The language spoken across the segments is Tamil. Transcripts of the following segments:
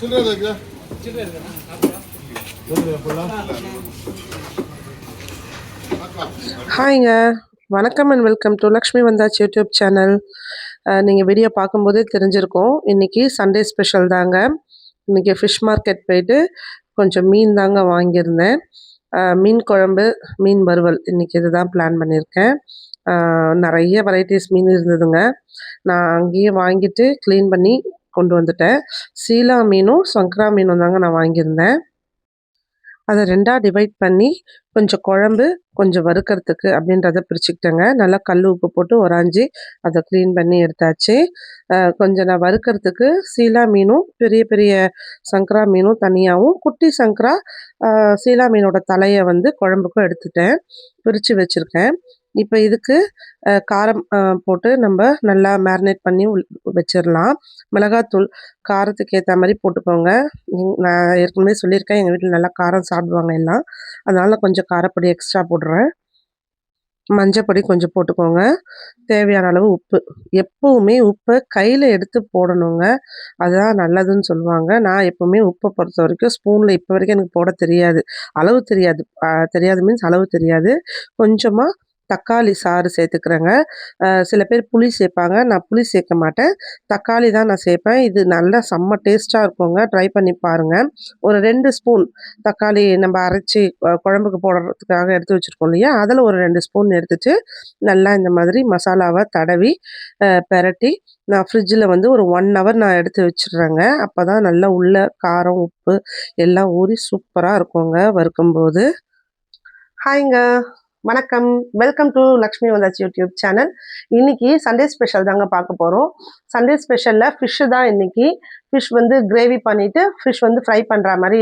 சில்லறை இருக்கு ஹாய்ங்க வணக்கம் அண்ட் வெல்கம் டு லக்ஷ்மி வந்தாச்சு யூடியூப் சேனல் நீங்கள் வீடியோ பார்க்கும்போதே தெரிஞ்சிருக்கோம். இன்றைக்கி சண்டே ஸ்பெஷல் தாங்க. இன்றைக்கி ஃபிஷ் மார்க்கெட் போயிட்டு கொஞ்சம் மீன் தாங்க வாங்கியிருந்தேன். மீன் குழம்பு மீன் வறுவல். இன்றைக்கி இதுதான் பிளான் பண்ணியிருக்கேன். நிறைய வெரைட்டிஸ் மீன் இருந்ததுங்க. நான் அங்கேயே வாங்கிட்டு க்ளீன் பண்ணி கொண்டு வந்துட்டேன். சீலா மீனும் சங்கரா மீனும் தாங்க நான் வாங்கியிருந்தேன். அதை ரெண்டாக டிவைட் பண்ணி கொஞ்சம் குழம்பு கொஞ்சம் வறுக்கறதுக்கு அப்படின்றத பிரிச்சுக்கிட்டேங்க. நல்லா கல் உப்பு போட்டு உராஞ்சி அதை க்ளீன் பண்ணி எடுத்தாச்சு. கொஞ்சம் நான் வறுக்கிறதுக்கு சீலா மீனும் பெரிய பெரிய சங்கரா மீனும் தனியாகவும் குட்டி சங்கரா சீலா மீனோட தலையை வந்து குழம்புக்கும் எடுத்துட்டேன். பிரித்து வச்சுருக்கேன். இப்போ இதுக்கு காரம் போட்டு நம்ம நல்லா மேரினேட் பண்ணி வச்சிடலாம் மிளகாத்தூள் காரத்துக்கு ஏற்ற மாதிரி போட்டுக்கோங்க. நான் ஏற்கனவே சொல்லியிருக்கேன். எங்கள் வீட்டில் நல்லா காரம் சாப்பிடுவாங்க எல்லாம். அதனால் கொஞ்சம் காரப்பொடி எக்ஸ்ட்ரா போடுறேன். மஞ்சப்பொடி கொஞ்சம் போட்டுக்கோங்க. தேவையான அளவு உப்பு. எப்போவுமே உப்பை கையில் எடுத்து போடணுங்க. அதுதான் நல்லதுன்னு சொல்லுவாங்க. நான் எப்போவுமே உப்பை பொறுத்த வரைக்கும் ஸ்பூனில் இப்போ வரைக்கும் எனக்கு போட தெரியாது. அளவு தெரியாது. தெரியாது மீன்ஸ் அளவு தெரியாது. கொஞ்சமாக தக்காளி சாறு சேர்த்துக்கிறேங்க. சில பேர் புளி சேர்ப்பாங்க. நான் புளி சேர்க்க மாட்டேன். தக்காளி தான் நான் சேர்ப்பேன். இது நல்லா செம்ம டேஸ்ட்டாக இருக்குங்க. ட்ரை பண்ணி பாருங்கள் ஒரு ரெண்டு ஸ்பூன் தக்காளி நம்ம அரைச்சி குழம்புக்கு போடுறதுக்காக எடுத்து வச்சுருக்கோம் இல்லையா? அதில் ஒரு ரெண்டு ஸ்பூன் எடுத்துட்டு நல்லா இந்த மாதிரி மசாலாவை தடவி பெரட்டி நான் ஃப்ரிட்ஜில் வந்து ஒரு ஒன் ஹவர் நான் எடுத்து வச்சிடுறேங்க. அப்போ தான் நல்லா உள்ள காரம் உப்பு எல்லாம் ஊறி சூப்பராக இருக்குங்க. வறுக்கும்போது. ஹாய்ங்க வணக்கம். Welcome to Lakshmi Vandhachu YouTube channel இன்னைக்கு சண்டே ஸ்பெஷல் தாங்க பார்க்க போகிறோம் சண்டே ஸ்பெஷலில் ஃபிஷ்ஷு தான் இன்னைக்கு. ஃபிஷ் வந்து கிரேவி பண்ணிவிட்டு ஃபிஷ் வந்து ஃப்ரை பண்ணுற மாதிரி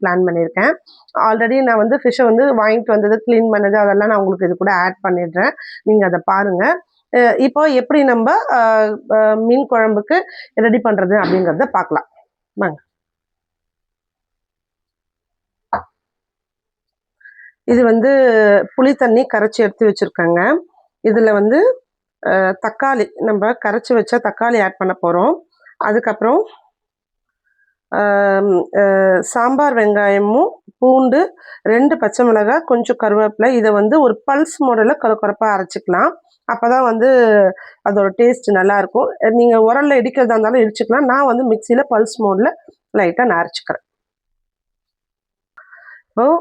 பிளான் பண்ணியிருக்கேன் ஆல்ரெடி நான் வந்து ஃபிஷ்ஷை வந்து வாங்கிட்டு வந்தது க்ளீன் பண்ணது அதெல்லாம் நான் உங்களுக்கு இது கூட ஆட் பண்ணிடுறேன். நீங்கள் அதை பாருங்கள் இப்போ எப்படி நம்ம மீன் குழம்புக்கு ரெடி பண்ணுறது அப்படிங்கிறத பார்க்கலாம். வாங்க. இது வந்து புளி தண்ணி கரைச்சி எடுத்து வச்சுருக்கேங்க. இதில் வந்து தக்காளி நம்ம கரைச்சி வச்ச தக்காளி ஆட் பண்ண போகிறோம் அதுக்கப்புறம் சாம்பார் வெங்காயமும் பூண்டு ரெண்டு பச்சை மிளகாய் கொஞ்சம் கருவேப்பிலை இதை வந்து ஒரு பல்ஸ் மாடலில் கொர குறப்பாக அரைச்சிக்கலாம். அப்போ தான் வந்து அதோட டேஸ்ட் நல்லாயிருக்கும் நீங்கள் உரலில் இடிக்கிறதா இருந்தாலும் இடிச்சுக்கலாம். நான் வந்து மிக்சியில் பல்ஸ் மோடில் லைட்டாக நான் அரைச்சிக்கிறேன். இப்போது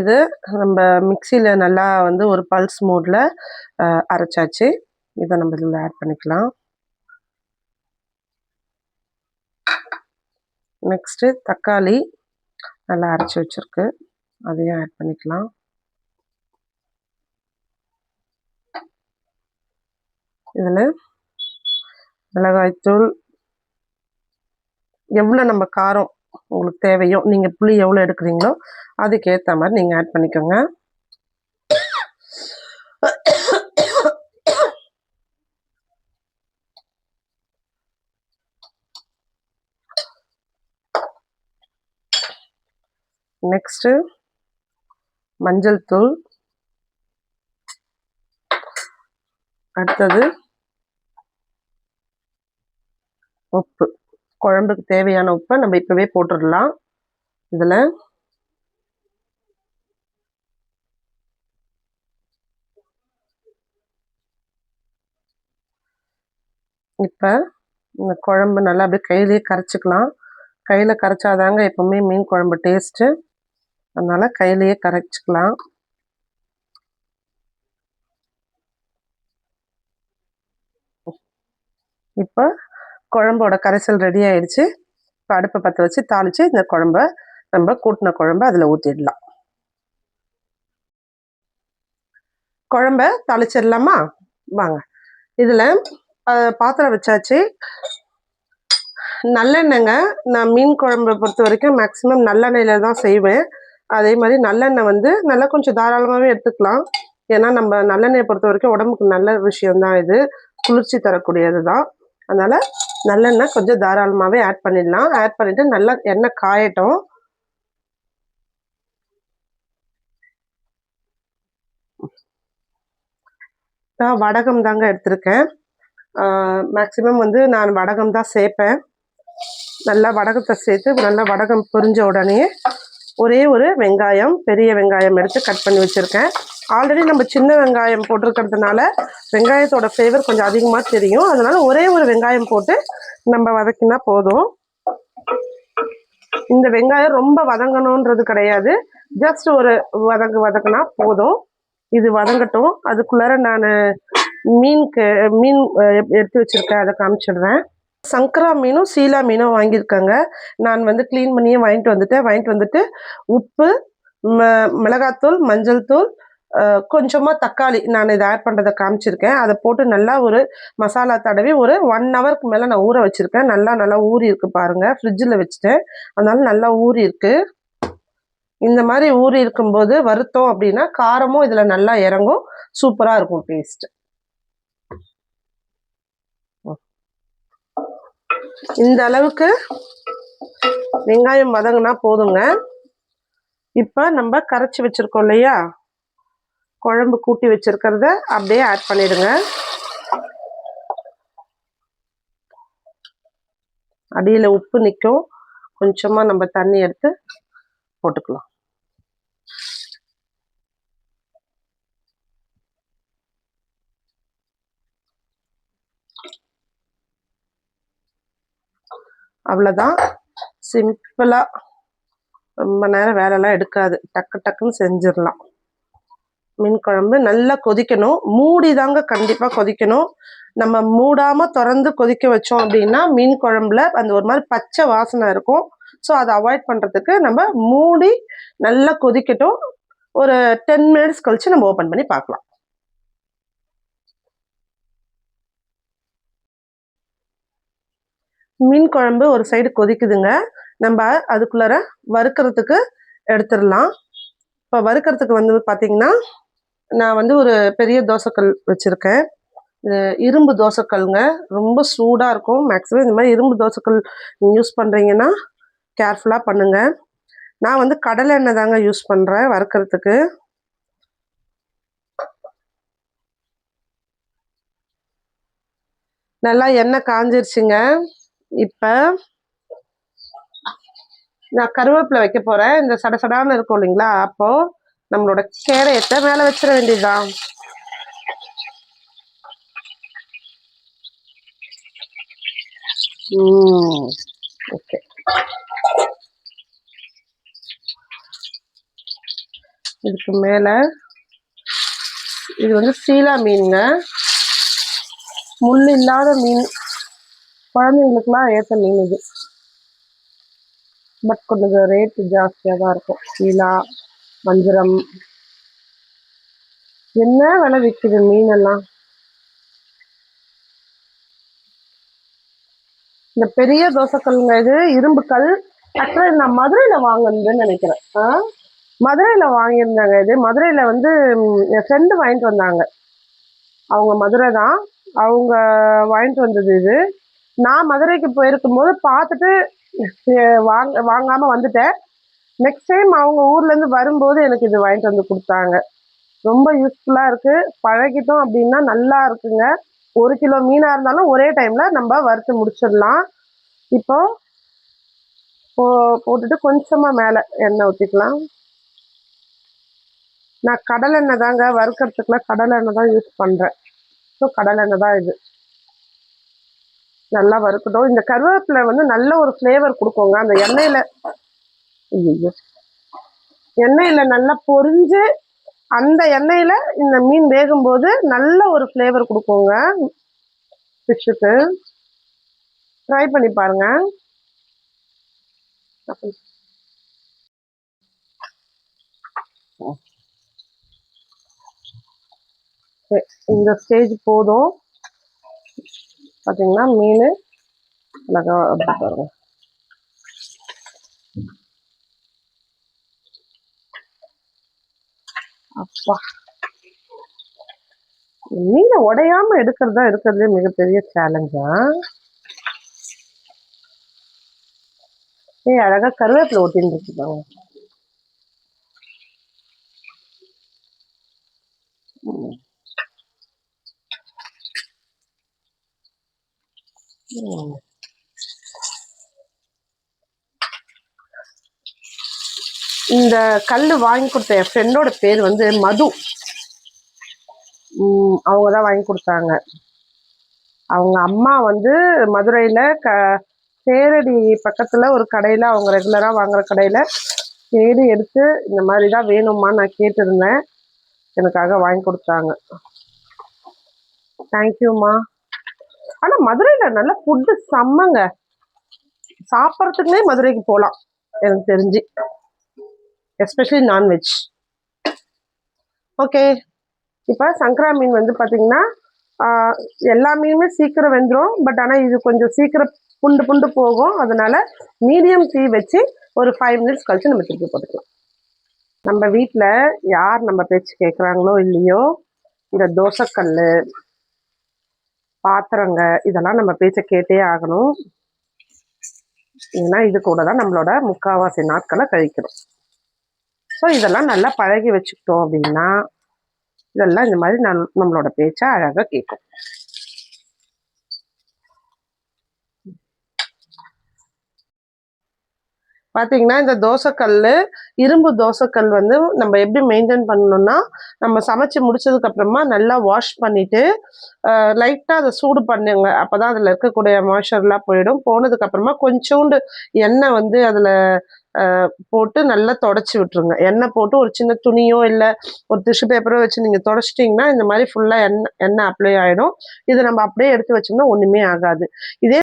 இது நம்ம மிக்சியில் நல்லா வந்து ஒரு பல்ஸ் மோடில் அரைச்சாச்சு. இதை நம்ம இதில் ஆட் பண்ணிக்கலாம். நெக்ஸ்ட்டு தக்காளி நல்லா அரைச்சி வச்சிருக்கு. அதையும் ஆட் பண்ணிக்கலாம். இதில் மிளகாய்த்தூள். எவ்வளோ நம்ம காரம் உங்களுக்கு தேவையோ நீங்கள் புளி எவ்வளோ எடுக்கிறீங்களோ அதுக்கேற்ற மாதிரி நீங்கள் ஆட் பண்ணிக்கோங்க. நெக்ஸ்ட்டு மஞ்சள் தூள். அடுத்தது உப்பு. குழம்புக்கு தேவையான உப்பை நம்ம இப்போவே போட்டுடலாம். இதில் இப்போ இந்த குழம்பு நல்லா அப்படியே கையிலேயே கரைச்சிக்கலாம். கையில் கரைச்சாதாங்க எப்போவுமே மீன் குழம்பு டேஸ்ட்டு அதனால் கையிலேயே கரைச்சிக்கலாம். இப்போ குழம்போட கரைசல் ரெடி ஆயிடுச்சு. இப்போ அடுப்பை பற்ற வச்சு தாளித்து இந்த குழம்ப நம்ம கூட்டின குழம்ப அதில் ஊற்றிடலாம் குழம்ப தாளிச்சிடலாமா? வாங்க. இதில் பாத்திரம் வச்சாச்சு. நல்லெண்ணெய்ங்க. நான் மீன் குழம்பை பொறுத்த வரைக்கும் மேக்ஸிமம் நல்லெண்ணெயில் தான் செய்வேன். அதே மாதிரி நல்லெண்ணெய் வந்து நல்லா கொஞ்சம் தாராளமாகவே எடுத்துக்கலாம். ஏன்னா நம்ம நல்லெண்ணெயை பொறுத்த வரைக்கும் உடம்புக்கு நல்ல விஷயம்தான் இது. குளிர்ச்சி தரக்கூடியது தான் அதனால் நல்லெண்ணெய் கொஞ்சம் தாராளமாகவே ஆட் பண்ணிடலாம். ஆட் பண்ணிவிட்டு நல்லா எண்ணெய் காயட்டும். நான் வடகம் தாங்க எடுத்திருக்கேன். மேக்ஸிமம் வந்து நான் வடகம் தான் சேர்ப்பேன் நல்லா வடகத்தை சேர்த்து நல்லா வடகம் பொரிஞ்ச உடனே ஒரே ஒரு வெங்காயம் பெரிய வெங்காயம் எடுத்து கட் பண்ணி வச்சுருக்கேன். ஆல்ரெடி நம்ம சின்ன வெங்காயம் போட்டிருக்கிறதுனால வெங்காயத்தோட ஃப்ளேவர் கொஞ்சம் அதிகமாக தெரியும். அதனால ஒரே ஒரு வெங்காயம் போட்டு நம்ம வதக்கினா போதும். இந்த வெங்காயம் ரொம்ப வதங்கணுன்றது கிடையாது. ஜஸ்ட் ஒரு வதங்கு வதக்குனா போதும். இது வதங்கட்டும். அதுக்குள்ளார நான் மீனுக்கு மீன் எடுத்து வச்சுருக்கேன் அதை காமிச்சிடுறேன். சங்கரா மீனும் சீலா மீனும் வாங்கியிருக்கேங்க. நான் வந்து க்ளீன் பண்ணியே வாங்கிட்டு வந்துட்டேன். வாங்கிட்டு வந்துட்டு உப்பு ம- மிளகாத்தூள் மஞ்சள் தூள் கொஞ்சமாக தக்காளி நான் இதை ஆட் பண்ணுறதை காமிச்சிருக்கேன். அதை போட்டு நல்லா ஒரு மசாலா தடவி ஒரு ஒன் ஹவருக்கு மேலே நான் ஊற வச்சுருக்கேன். நல்லா நல்லா ஊறி இருக்கு பாருங்கள் ஃப்ரிட்ஜில் வச்சுட்டேன். அதனால நல்லா ஊறி இருக்கு. இந்த மாதிரி ஊறி இருக்கும்போது வறுத்தோம் அப்படின்னா காரமும் இதில் நல்லா இறங்கும். சூப்பராக இருக்கும் டேஸ்ட் இந்த அளவுக்கு வெங்காயம் வதங்கினா போதுங்க. இப்போ நம்ம கரைச்சி வச்சிருக்கோம் இல்லையா? குழம்பு கூட்டி வச்சிருக்கிறத அப்படியே ஆட் பண்ணிவிடுங்க அடியில் உப்பு நிற்கும் கொஞ்சமாக நம்ம தண்ணி எடுத்து போட்டுக்கலாம். அவ்வளோதான் சிம்பிளாக ரொம்ப நேரம் வேலைலாம் எடுக்காது. டக்கு டக்குன்னு செஞ்சிடலாம். மீன் குழம்பு நல்லா கொதிக்கணும். மூடி தாங்க கண்டிப்பாக கொதிக்கணும். நம்ம மூடாமல் திறந்து கொதிக்க வச்சோம் அப்படின்னா மீன் குழம்புல அந்த ஒரு மாதிரி பச்சை வாசனை இருக்கும். ஸோ அதை அவாய்ட் பண்ணுறதுக்கு நம்ம மூடி நல்லா கொதிக்கட்டும். ஒரு டென் மினிட்ஸ் கழித்து நம்ம ஓப்பன் பண்ணி பார்க்கலாம். மீன் குழம்பு ஒரு சைடு கொதிக்குதுங்க. நம்ம அதுக்குள்ளார வறுக்கிறதுக்கு எடுத்துடலாம். இப்போ வறுக்கிறதுக்கு வந்து பார்த்தீங்கன்னா நான் வந்து ஒரு பெரிய தோசைக்கல் வச்சுருக்கேன். இரும்பு தோசைக்கல்ங்க. ரொம்ப சூடாக இருக்கும். மேக்ஸிமம் இந்த மாதிரி இரும்பு தோசைக்கல் யூஸ் பண்ணுறீங்கன்னா கேர்ஃபுல்லாக பண்ணுங்கள் நான் வந்து கடலை எண்ணெய் தாங்க யூஸ் பண்ணுறேன் வறுக்கிறதுக்கு. நல்லா எண்ணெய் காஞ்சிருச்சுங்க. இப்போ நான் கருவேப்பிலை வைக்க போகிறேன் இந்த சடசடான்னு இருக்கும் இல்லைங்களா? அப்போது நம்மளோட கேரயத்தை மேலே வச்சிட வேண்டியதுதான் ஓகே. இதுக்கு மேலே இது வந்து சீலா மீனுங்க. முள் இல்லாத மீன். குழந்தைங்களுக்குலாம் ஏற்ற மீன் இது. பட் கொஞ்சம் ரேட்டு ஜாஸ்தியாக தான் இருக்கும். சீலா வஞ்சிரம் என்ன விலை விற்குது மீனெல்லாம்? இந்த பெரிய தோசைக்கல்லுங்க இது இரும்பு கல் ஆக்சுவலாக நான் மதுரையில் வாங்கினதுன்னு நினைக்கிறேன். ஆ? மதுரையில் வாங்கியிருந்தாங்க இது. மதுரையில் வந்து என் ஃப்ரெண்டு வாங்கிட்டு வந்தாங்க. அவங்க மதுரை தான். அவங்க வாங்கிட்டு வந்தது இது. நான் மதுரைக்கு போயிருக்கும் போது பார்த்துட்டு வாங்க வாங்காமல் வந்துட்டேன். நெக்ஸ்ட் டைம் அவங்க ஊர்லேருந்து வரும்போது எனக்கு இது வாங்கிட்டு வந்து கொடுத்தாங்க. ரொம்ப யூஸ்ஃபுல்லாக இருக்குது பழகிட்டோம் அப்படின்னா நல்லா இருக்குங்க. ஒரு கிலோ மீனாக இருந்தாலும் ஒரே டைமில் நம்ம வறுத்து முடிச்சிடலாம். இப்போ போ போட்டுட்டு கொஞ்சமாக மேலே எண்ணெய் ஊற்றிக்கலாம் நான் கடலெண்ணெய் தாங்க வறுக்கிறதுக்குலாம் கடலெண்ணெய் தான் யூஸ் பண்ணுறேன் ஸோ கடலெண்ணெய் தான் இது. நல்லா வறுக்கட்டும். இந்த கருவேப்பிலை வந்து நல்ல ஒரு ஃப்ளேவர் கொடுக்குங்க. அந்த எண்ணெயில் எண்ணெயில் நல்லா பொரிஞ்சு அந்த எண்ணெயில் இந்த மீன் வேகும்போது நல்ல ஒரு ஃப்ளேவர் கொடுக்குங்க. ஃபிஷ்ஷுக்கு ட்ரை பண்ணி பாருங்க. இந்த ஸ்டேஜ் போதும். பார்த்தீங்கன்னா மீன் அழகா அப்படி பாருங்க. அப்பா. மீனை உடையாம எடுக்கிறதா தான் இருக்கிறதுலே மிகப்பெரிய சேலஞ்சா ஏய் அழகா கருவேப்பிலை ஒட்டின்னு இருக்கு பாருங்க ம். ம். இந்த கல் வாங்கி கொடுத்த என் ஃப்ரெண்டோட பேர் வந்து மது. அவங்க தான் வாங்கி கொடுத்தாங்க. அவங்க அம்மா வந்து மதுரையில் க சேரடி பக்கத்தில் ஒரு கடையில் அவங்க ரெகுலராக வாங்குற கடையில் தேடி எடுத்து இந்த மாதிரி தான் வேணுமா நான் கேட்டிருந்தேன். எனக்காக வாங்கி கொடுத்தாங்க. தேங்க்யூம்மா ஆனால் மதுரையில் நல்ல ஃபுட்டு செம்மங்க. சாப்பிட்றதுக்குனே மதுரைக்கு போகலாம் எனக்கு தெரிஞ்சு. எஸ்பெஷலி நான்வெஜ் ஓகே இப்போ சங்கரா மீன் வந்து பார்த்தீங்கன்னா எல்லா மீனுமே சீக்கிரம் வெந்துடும் பட் ஆனால் இது கொஞ்சம் சீக்கிரம் புண்டு புண்டு போகும். அதனால் மீடியம் தீ வச்சு ஒரு ஃபைவ் மினிட்ஸ் கழித்து நம்ம திருப்பி போட்டுக்கலாம். நம்ம வீட்டில் யார் நம்ம பேச்சு கேட்குறாங்களோ இல்லையோ இந்த தோசைக்கல் பாத்திரங்க இதெல்லாம் நம்ம பேச்சை கேட்டே ஆகணும். ஏன்னா இது கூட தான் நம்மளோட முக்காவாசி நாட்களை கழிக்கிறோம் ஸோ இதெல்லாம் நல்லா பழகி வச்சுக்கிட்டோம் அப்படின்னா இதெல்லாம் இந்த மாதிரி நம் நம்மளோட பேச்சை அழகாக கேட்கும் பார்த்தீங்கன்னா இந்த தோசைக்கல் இரும்பு தோசைக்கல் வந்து நம்ம எப்படி மெயின்டைன் பண்ணணும்னா நம்ம சமைச்சு முடிச்சதுக்கு அப்புறமா நல்லா வாஷ் பண்ணிட்டு லைட்டாக அதை சூடு பண்ணுங்க. அப்போதான் அதில் இருக்கக்கூடிய மாய்ச்சர்லாம் போயிடும். போனதுக்கு அப்புறமா கொஞ்சோண்டு எண்ணெய் வந்து அதில் போட்டு நல்லா தொடச்சி விட்டுருங்க. எண்ணெய் போட்டு ஒரு சின்ன துணியோ இல்லை ஒரு டிஷ்யூ பேப்பரோ வச்சு நீங்கள் தொடச்சிட்டிங்கன்னா இந்த மாதிரி ஃபுல்லாக எண்ணெய் எண்ணெய் அப்ளை ஆகிடும் இதை நம்ம அப்படியே எடுத்து வச்சோம்னா ஒன்றுமே ஆகாது. இதே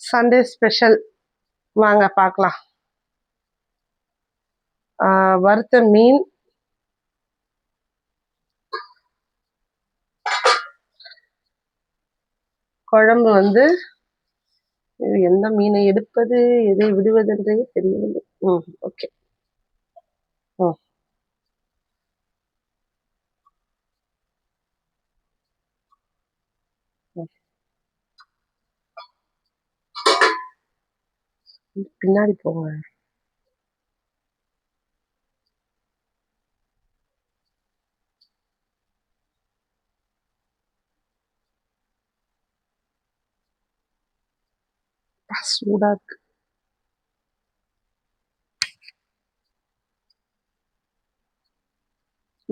சண்டே ஸ்பெஷல் வாங்க பார்க்கலாம். வறுத்த மீன். குழம்பு வந்து எந்த மீனை எடுப்பது எதை விடுவதென்றே தெரியவில்லை. ம் ஓகே ம் ம். பின்னாடி போங்க அப்பா, சூடா இருக்கு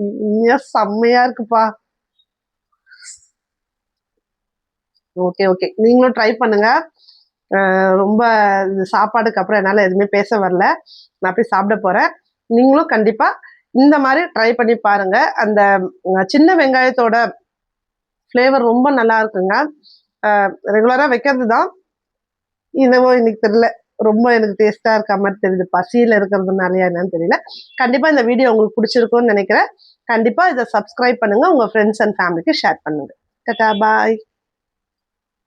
உண்மையா செம்மையா இருக்குப்பா. ஓகே ஓகே நீங்களும் ட்ரை பண்ணுங்க. ரொம்ப சாப்பாடுக்கு அப்புறம் என்னால் எதுவுமே பேச வரல. நான் போய் சாப்பிட போறேன். நீங்களும் கண்டிப்பா இந்த மாதிரி ட்ரை பண்ணி பாருங்க. அந்த சின்ன வெங்காயத்தோட ஃப்ளேவர் ரொம்ப நல்லா இருக்குங்க. ரெகுலராக வைக்கிறது தான் என்னவோ இன்னைக்கு தெரியல. ரொம்ப எனக்கு டேஸ்டா இருக்க மாதிரி தெரியுது. பசியில இருக்கிறதுனாலயா என்னன்னு தெரியல. கண்டிப்பா இந்த வீடியோ உங்களுக்கு பிடிச்சிருக்கும்னு நினைக்கிறேன். கண்டிப்பா இதை சப்ஸ்கிரைப் பண்ணுங்க. உங்க ஃப்ரெண்ட்ஸ் அண்ட் ஃபேமிலிக்கு ஷேர் பண்ணுங்க. Tata bye